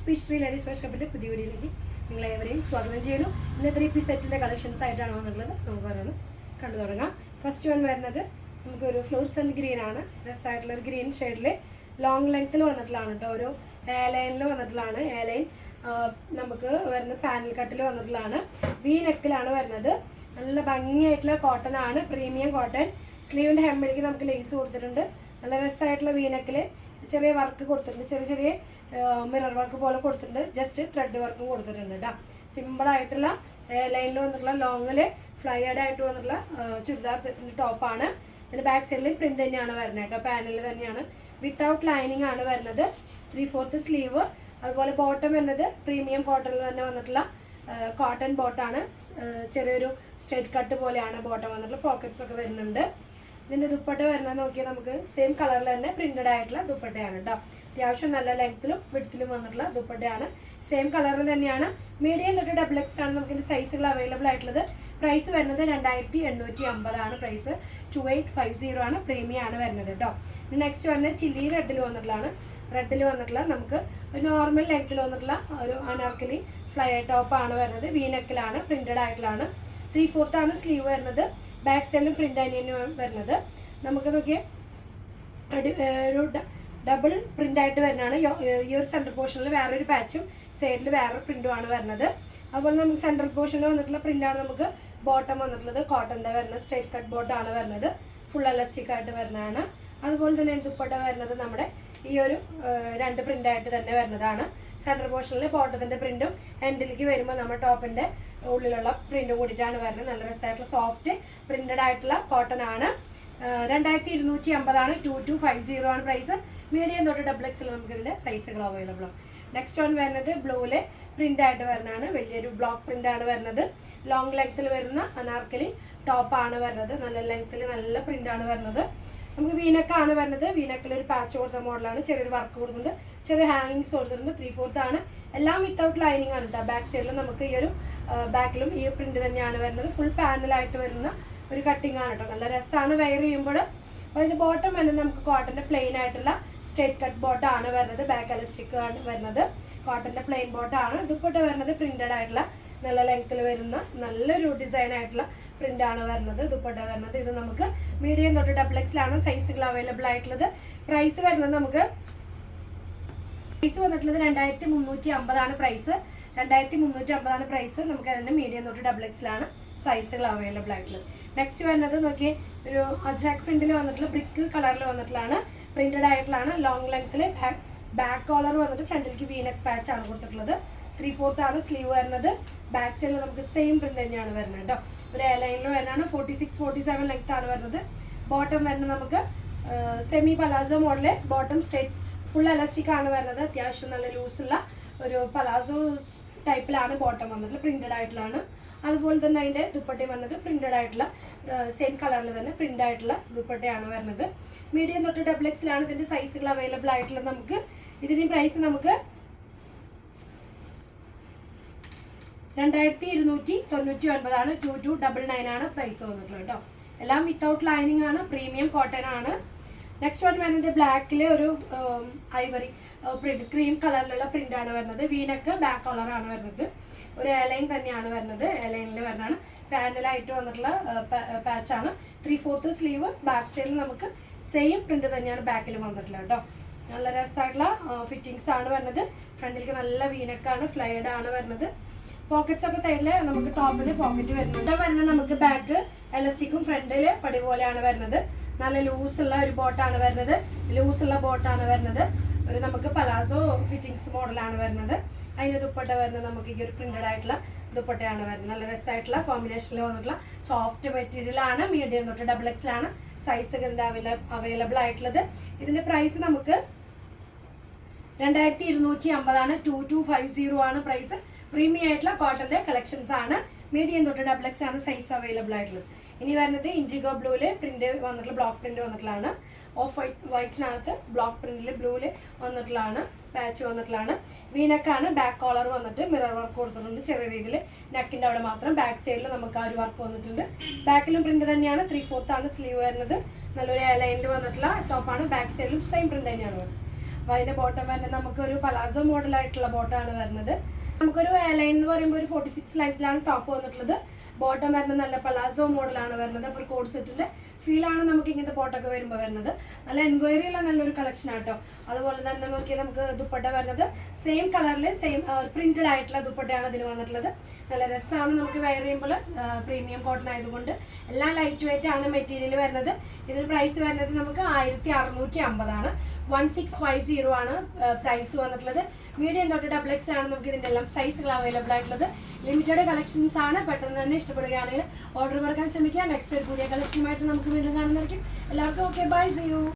Speech three ladies fashion കപ്പിന്റെ പുതിയ വീഡിയോയിലേക്ക് നിങ്ങളെ ഏവരെയും സ്വാഗതം ചെയ്യുന്നു. ഇന്ന് ത്രീ പീസ് സെറ്റിന്റെ കളക്ഷൻസ് ആയിട്ടാണ് വന്നിട്ടുള്ളത്. നമുക്ക് ഓരോന്ന് കണ്ടു തുടങ്ങാം. ഫസ്റ്റ് വൺ വരുന്നത് നമുക്കൊരു ഫ്ലോർസെന്റ് ഗ്രീൻ ആണ്. രസമായിട്ടുള്ള ഒരു ഗ്രീൻ ഷെയ്ഡിൽ ലോങ് ലെങ്ത്തിൽ വന്നിട്ടുള്ളതാണ് കേട്ടോ ഒരു എ ലൈനിൽ വന്നിട്ടുള്ളതാണ്. എ ലൈൻ നമുക്ക് വരുന്ന പാനൽ കട്ടിൽ വന്നിട്ടുള്ളതാണ്. വി നെക്കിലാണ് വരുന്നത്. നല്ല ഭംഗിയായിട്ടുള്ള കോട്ടൺ ആണ്. പ്രീമിയം കോട്ടൺ സ്ലീവിന്റെ ഹെമ്മിലേക്ക് നമുക്ക് ലേസ് കൊടുത്തിട്ടുണ്ട്. നല്ല രസമായിട്ടുള്ള വീനക്കിൽ നെക്കിൽ ചെറിയ വർക്ക് കൊടുത്തിട്ടുണ്ട്. ചെറിയ ചെറിയ മിറർ വർക്ക് പോലെ കൊടുത്തിട്ടുണ്ട്. ജസ്റ്റ് ത്രെഡ് വർക്കും കൊടുത്തിട്ടുണ്ട് കേട്ടോ സിമ്പിളായിട്ടുള്ള ലൈനിൽ വന്നിട്ടുള്ള ലോങ്ങിൽ ഫ്ലൈഡ് ആയിട്ട് വന്നിട്ടുള്ള ചുരിദാർ സെറ്റിന്റെ ടോപ്പാണ് അതിന്റെ ബാക്ക് സൈഡിൽ പ്രിന്റ് തന്നെയാണ് വരുന്നത് കേട്ടോ പാനലിൽ തന്നെയാണ്. വിത്തൗട്ട് ലൈനിങ് ആണ് വരുന്നത്. ത്രീ ഫോർത്ത് സ്ലീവ് അതുപോലെ ബോട്ടം വരുന്നത് പ്രീമിയം കോട്ടണിൽ തന്നെ വന്നിട്ടുള്ള കോട്ടൺ ബോട്ടാണ് ചെറിയൊരു സ്ട്രേറ്റ് കട്ട് പോലെയാണ് ബോട്ടം വന്നിട്ടുള്ള പോക്കറ്റ്സ് ഒക്കെ വരുന്നുണ്ട്. ഇതിന്റെ ദുപ്പട്ട വരുന്നത് നോക്കിയാൽ നമുക്ക് സെയിം കളറിൽ തന്നെ പ്രിന്റഡ് ആയിട്ടുള്ള ദുപ്പട്ടയാണ് കേട്ടോ അത്യാവശ്യം നല്ല ലെങ്ത്തിലും വിഡ്ത്തിലും വന്നിട്ടുള്ള ദുപ്പട്ടയാണ്. സെയിം കളറിൽ തന്നെയാണ്. മീഡിയം തൊട്ട് ഡബിൾ എക്സ് ആണ് നമുക്ക് ഇതിന്റെ സൈസുകൾ അവൈലബിൾ ആയിട്ടുള്ളത്. പ്രൈസ് വരുന്നത് രണ്ടായിരത്തി എണ്ണൂറ്റി അമ്പതാണ് price two eight five zero ആണ് പ്രീമിയം ആണ് വരുന്നത് കേട്ടോ നെക്സ്റ്റ് വരുന്നത് ചില്ലി റെഡിൽ വന്നിട്ടുള്ളതാണ്. റെഡിൽ വന്നിട്ടുള്ള നമുക്ക് ഒരു നോർമൽ ലെങ്ത്തിൽ വന്നിട്ടുള്ള ഒരു അനാർക്കലി ഫ്ലൈ ടോപ്പ് ആണ് വരുന്നത്. വീനക്കിലാണ് പ്രിന്റഡ് ആയിട്ടുള്ളതാണ്. ത്രീ ആണ് സ്ലീവ് വരുന്നത്. ബാക്ക് സൈഡിലും പ്രിന്റ് തന്നെയാണ് വരുന്നത്. നമുക്ക് നോക്കിയാൽ ഒരു ഡബിൾ പ്രിന്റ് ആയിട്ട് വരുന്നതാണ്. ഈ ഒരു സെൻട്രൽ പോർഷനിൽ വേറൊരു പാച്ചും സൈഡിൽ വേറെ പ്രിന്റും ആണ് വരുന്നത്. അതുപോലെ നമുക്ക് സെൻട്രൽ പോർഷനിൽ വന്നിട്ടുള്ള പ്രിന്റാണ് നമുക്ക് ബോട്ടം വന്നിട്ടുള്ളത്. കോട്ടന്റെ വരുന്നത് സ്ട്രേറ്റ് കട്ട് ബോട്ടം ആണ് വരുന്നത്. ഫുൾ എലസ്റ്റിക് ആയിട്ട് വരുന്നതാണ്. അതുപോലെ തന്നെ ദുപ്പട്ട വരുന്നത് നമ്മുടെ ഈ ഒരു രണ്ട് പ്രിന്റ് ആയിട്ട് തന്നെ വരുന്നതാണ്. സെൻട്രൽ പോർഷനിൽ ബോട്ടത്തിന്റെ പ്രിന്റും എൻഡിലേക്ക് വരുമ്പോൾ നമ്മൾ ടോപ്പിന്റെ ഉള്ളിലുള്ള പ്രിന്റും കൂടിയിട്ടാണ് വരുന്നത് നല്ല രസമായിട്ടുള്ള സോഫ്റ്റ് പ്രിന്റഡ് ആയിട്ടുള്ള കോട്ടൺ ആണ്. രണ്ടായിരത്തി ഇരുന്നൂറ്റി അമ്പതാണ് ടു ടു ഫൈവ് സീറോ ആണ് പ്രൈസ് മീഡിയം തൊട്ട് ഡബിൾ എക്സിൽ നമുക്ക് ഇതിന്റെ സൈസുകൾ അവൈലബിൾ ആണ്. നെക്സ്റ്റ് വൺ വരുന്നത് ബ്ലൂവിൽ പ്രിന്റ് ആയിട്ട് വരുന്നതാണ് വലിയൊരു ബ്ലോക്ക് പ്രിന്റ് ആണ് വരുന്നത് ലോങ് ലെങ്ത്തിൽ വരുന്ന അനാർക്കലി ടോപ്പാണ് വരുന്നത് നല്ല ലെങ്ത്തിൽ നല്ല പ്രിന്റാണ് വരുന്നത് നമുക്ക് വീനക്കാണ് വരുന്നത്. വീനക്കിൽ ഒരു പാച്ച് കൊടുത്ത മോഡലാണ് ചെറിയൊരു വർക്ക് കൊടുക്കുന്നുണ്ട് ചെറിയ ഹാങ്ങിങ്സ് കൊടുത്തിട്ടുണ്ട്. ത്രീ ഫോർത്ത് ആണ്. എല്ലാം വിത്തൗട്ട് ലൈനിങ് ആണ് കേട്ടോ ബാക്ക് സൈഡിലും നമുക്ക് ഈ ഒരു ബാക്കിലും ഈ പ്രിന്റ് തന്നെയാണ് വരുന്നത്. ഫുൾ പാനലായിട്ട് വരുന്ന ഒരു കട്ടിംഗ് ആണ് കേട്ടോ നല്ല രസമാണ് വെയർ ചെയ്യുമ്പോൾ. അപ്പോൾ അതിന്റെ ബോട്ടം വരുന്നത് നമുക്ക് കോട്ടന്റെ പ്ലെയിൻ ആയിട്ടുള്ള സ്ട്രേറ്റ് കട്ട് ബോട്ടം ആണ് വരുന്നത്. ബാക്ക് അലസ്റ്റിക് ആണ് വരുന്നത്. കോട്ടന്റെ പ്ലെയിൻ ബോട്ടം ആണ്. ദുപ്പട്ട വരുന്നത് പ്രിന്റഡ് ആയിട്ടുള്ള നല്ല ലെങ്ത്തിൽ വരുന്ന നല്ലൊരു ഡിസൈൻ ആയിട്ടുള്ള പ്രിന്റ് ആണ് വരുന്നത് ദുപ്പട്ട വരുന്നത്. ഇത് നമുക്ക് മീഡിയം തൊട്ട് ഡബിൾ എക്സിലാണ് സൈസുകൾ അവൈലബിൾ ആയിട്ടുള്ളത്. പ്രൈസ് വരുന്നത് നമുക്ക് പ്രൈസ് വന്നിട്ടുള്ളത് രണ്ടായിരത്തി മുന്നൂറ്റി അമ്പതാണ് പ്രൈസ് രണ്ടായിരത്തി മുന്നൂറ്റി അമ്പതാണ് പ്രൈസ് നമുക്ക് അതിന്റെ മീഡിയം തൊട്ട് ഡബിൾ എക്സിലാണ് സൈസുകൾ അവൈലബിൾ ആയിട്ടുള്ളത്. നെക്സ്റ്റ് വരുന്നത് നോക്കി ഒരു അജാക്ക് പ്രിന്റിൽ വന്നിട്ടുള്ള ബ്രിക്ക് കളറിൽ വന്നിട്ടുള്ളതാണ്. പ്രിന്റഡ് ആയിട്ടുള്ളതാണ്. ലോങ് ലെങ്ത്തിൽ ബാക്ക് കോളർ വന്നിട്ട് ഫ്രണ്ടിലേക്ക് വീനക് പാച്ച് ആണ് കൊടുത്തിട്ടുള്ളത്. ത്രീ ഫോർത്ത് ആണ് സ്ലീവ് വരുന്നത്. ബാക്ക് സൈഡിൽ നമുക്ക് സെയിം പ്രിന്റ് തന്നെയാണ് വരുന്നത് കേട്ടോ. ഒരു ലൈനിൽ വരുന്നതാണ് forty six forty seven length ആണ് വരുന്നത്. ബോട്ടം വരുന്നത് നമുക്ക് semi palazzo model bottom straight full elastic ആണ് വരുന്നത്. അത്യാവശ്യം നല്ല ലൂസ് ഉള്ള ഒരു പലാസോ ടൈപ്പിലാണ് ബോട്ടം വന്നത് പ്രിന്റഡ് ആയിട്ടുള്ളതാണ്. അതുപോലെ തന്നെ അതിന്റെ ദുപ്പട്ടയും വന്നത് പ്രിന്റഡ് ആയിട്ടുള്ള സെയിം കളറിൽ തന്നെ പ്രിന്റ് ആയിട്ടുള്ള ദുപ്പട്ടയാണ് വരുന്നത്. മീഡിയം തൊട്ട് ഡബിൾ എക്സിലാണ് ഇതിന്റെ സൈസുകൾ അവൈലബിൾ ആയിട്ടുള്ളത് നമുക്ക്. ഇതിന്റെ പ്രൈസ് നമുക്ക് രണ്ടായിരത്തി ഇരുന്നൂറ്റി തൊണ്ണൂറ്റി ഒൻപതാണ് ടു ടു ഡബിൾ നയൻ ആണ് പ്രൈസ് വന്നിട്ടുള്ളത് കേട്ടോ. എല്ലാം വിത്തൗട്ട് ലൈനിങ് ആണ് പ്രീമിയം കോട്ടൺ ആണ്. നെക്സ്റ്റ് വൺ വരുന്നത് ബ്ലാക്കിൽ ഒരു ഐവറി പ്രിന്റ് ക്രീം കളറിലുള്ള പ്രിന്റ് ആണ് വരുന്നത്. വീനക്ക് ബാക്ക് കളർ ആണ് വരുന്നത്. ഒരു എലൈൻ തന്നെയാണ് വരുന്നത്. എലൈനിൽ വരുന്നതാണ്. പാനലായിട്ട് വന്നിട്ടുള്ള പാച്ച് ആണ്. ത്രീ ഫോർത്ത് സ്ലീവ് ബാക്ക് സൈഡിൽ നമുക്ക് സെയിം പ്രിന്റ് തന്നെയാണ് ബാക്കിൽ വന്നിട്ടുള്ളത് കേട്ടോ. നല്ല രസമായിട്ടുള്ള ഫിറ്റിങ്സ് ആണ് വരുന്നത്. ഫ്രണ്ടിലേക്ക് നല്ല വീനക്കാണ് ഫ്ലൈഡ് ആണ് വരുന്നത്. പോക്കറ്റ്സ് ഒക്കെ സൈഡിൽ നമുക്ക് ടോപ്പിന് പോക്കറ്റ് വരുന്നുണ്ട് ഇത് വരുന്നത് നമുക്ക് ബാക്ക് എലസ്റ്റിക്കും ഫ്രണ്ടിൽ പടി പോലെയാണ് വരുന്നത്. നല്ല ലൂസ് ഉള്ള ഒരു ബോട്ടാണ് വരുന്നത്. ലൂസ് ഉള്ള ബോട്ടാണ് വരുന്നത്. ഒരു നമുക്ക് പലാസോ ഫിറ്റിങ്സ് മോഡലാണ് വരുന്നത്. അതിന് ദുപ്പട്ട വരുന്നത് നമുക്ക് ഈ ഒരു പ്രിന്റഡ് ആയിട്ടുള്ള ദുപ്പട്ടയാണ് വരുന്നത്. നല്ല രസമായിട്ടുള്ള കോമ്പിനേഷനിൽ വന്നിട്ടുള്ള സോഫ്റ്റ് മെറ്റീരിയൽ ആണ്. മീഡിയം തൊട്ട് ഡബിൾ എക്സ് എക്സിലാണ് സൈസ് അവൈലബിൾ ആയിട്ടുള്ളത്. ഇതിന്റെ പ്രൈസ് നമുക്ക് രണ്ടായിരത്തി ഇരുന്നൂറ്റി അമ്പതാണ്. ടു ടു ഫൈവ് സീറോ ആണ് പ്രൈസ് പ്രീമിയം ആയിട്ടുള്ള കോട്ടന്റെ കളക്ഷൻസ് ആണ്. മീഡിയം തൊട്ട് ഡബിൾ എക്സ് ആണ് സൈസ് അവൈലബിൾ ആയിട്ടുള്ളത്. ഇനി വരുന്നത് ഇൻഡിഗോ ബ്ലൂൽ പ്രിന്റ് വന്നിട്ടുള്ള ബ്ലോക്ക് പ്രിന്റ് വന്നിട്ടുള്ളതാണ്. ഓഫ് വൈറ്റ് വൈറ്റിനകത്ത് ബ്ലോക്ക് പ്രിന്റിൽ ബ്ലൂൽ വന്നിട്ടുള്ളതാണ്. പാച്ച് വന്നിട്ടുള്ളതാണ്. വീനക്കാണ് ബാക്ക് കോളർ വന്നിട്ട് മിറർ വർക്ക് കൊടുത്തിട്ടുണ്ട് ചെറിയ രീതിയിൽ നെക്കിന്റെ അവിടെ മാത്രം. ബാക്ക് സൈഡിൽ നമുക്ക് ആ ഒരു വർക്ക് വന്നിട്ടുണ്ട്. ബാക്കിലും പ്രിന്റ് തന്നെയാണ്. ത്രീ ഫോർത്ത് ആണ് സ്ലീവ് വരുന്നത്. നല്ലൊരു ലൈനിൽ വന്നിട്ടുള്ള ടോപ്പാണ് ബാക്ക് സൈഡിലും സെയിം പ്രിന്റ് തന്നെയാണ് വരുന്നത്. അപ്പോൾ അതിന്റെ ബോട്ടം വരുന്നത് നമുക്ക് ഒരു പലാസോ മോഡലായിട്ടുള്ള ബോട്ടമാണ് വരുന്നത്. നമുക്കൊരു ലൈൻ എന്ന് പറയുമ്പോൾ ഒരു ഫോർട്ടി സിക്സ് ലൈനിലാണ് ടോപ്പ് വന്നിട്ടുള്ളത്. ബോട്ടം വരുന്നത് നല്ല പലാസോ മോഡലാണ് വരുന്നത്. അപ്പോൾ കോഡ് സെറ്റിന്റെ ഫീലാണ് നമുക്ക് ഇങ്ങനത്തെ പോട്ടൊക്കെ വരുമ്പോൾ വരുന്നത്. നല്ല എൻക്വയറി ഉള്ള നല്ലൊരു കളക്ഷൻ ആട്ടോ. അതുപോലെ തന്നെ നോക്കിയാൽ നമുക്ക് ദുപ്പട്ട വരുന്നത്. സെയിം കളറിൽ സെയിം പ്രിന്റഡ് ആയിട്ടുള്ള ദുപ്പട്ടയാണ് ഇതിന് വന്നിട്ടുള്ളത്. നല്ല രസമാണ് നമുക്ക് വെയർ ചെയ്യുമ്പോൾ. പ്രീമിയം കോട്ടൺ ആയതുകൊണ്ട് എല്ലാം ലൈറ്റ് വെയിറ്റ് ആണ് മെറ്റീരിയൽ വരുന്നത്. ഇതിന് പ്രൈസ് വരുന്നത് നമുക്ക് ആയിരത്തി അറുന്നൂറ്റി അമ്പതാണ് വൺ സിക്സ് ഫൈവ് സീറോ ആണ് പ്രൈസ് വന്നിട്ടുള്ളത്. മീഡിയം തൊട്ട് ഡബിൾ എക്സ് ആണ് നമുക്ക് ഇതിന്റെ എല്ലാം സൈസുകൾ അവൈലബിൾ ആയിട്ടുള്ളത്. ലിമിറ്റഡ് കളക്ഷൻസ് ആണ്. പെട്ടെന്ന് തന്നെ ഇഷ്ടപ്പെടുകയാണെങ്കിൽ ഓർഡർ കൊടുക്കാൻ ശ്രമിക്കുക. നെക്സ്റ്റ് ഒരു പുതിയ കളക്ഷനുമായിട്ട് നമുക്ക് വീണ്ടും കാണുന്നതായിരിക്കും. എല്ലാവർക്കും ഓക്കെ ബൈ സി യു